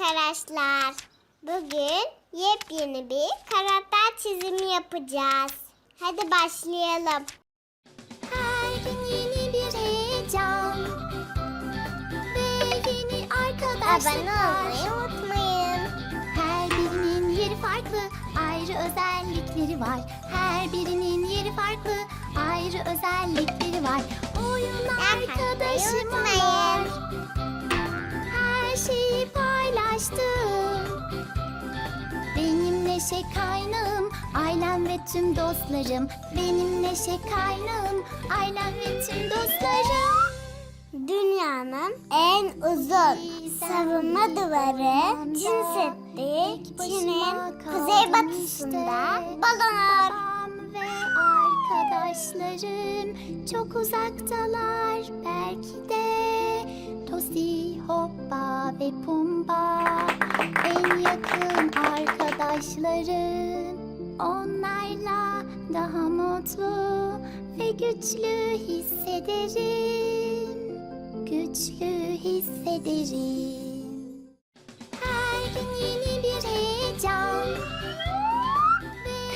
arkadaşlar. Bugün yepyeni bir karakter çizimi yapacağız. Hadi başlayalım. Her gün yeni bir heyecan ve yeni arkadaşlıklar. Abone olmayı unutmayın. Her birinin yeri farklı, ayrı özellikleri var. Her birinin yeri farklı, ayrı özellikleri var. Oyun arkadaşım paylaştım. Benim neşe kaynağım, ailem ve tüm dostlarım. Benim neşe kaynağım, ailem ve tüm dostlarım. Dünyanın en uzun savunma duvarı Çin Seddi, Çin'in kuzeybatısında bulunur. Babam ve arkadaşlarım çok uzaktalar belki de Tosi, Hoppa ve Pumba arkadaşlarım Onlarla daha mutlu ve güçlü hissederim Güçlü hissederim Her gün yeni bir heyecan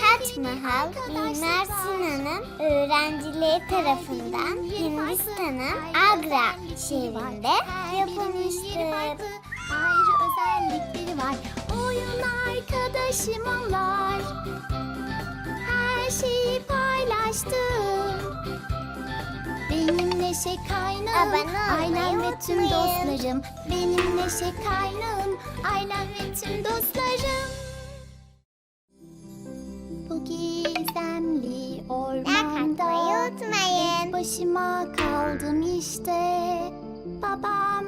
Taç Mahal, Mimar Sinan'ın öğrencileri tarafından Hindistan'ın Agra şehrinde yapılmıştır. Ayrı. Oyun arkadaşım onlar. Her şeyi paylaştım. Benim neşe kaynağım, Abone ailem ve tüm unutmayın. dostlarım. Benim neşe kaynağım, ailem ve tüm dostlarım. Bu gizemli ormanda. Tek başıma kaldım işte Babam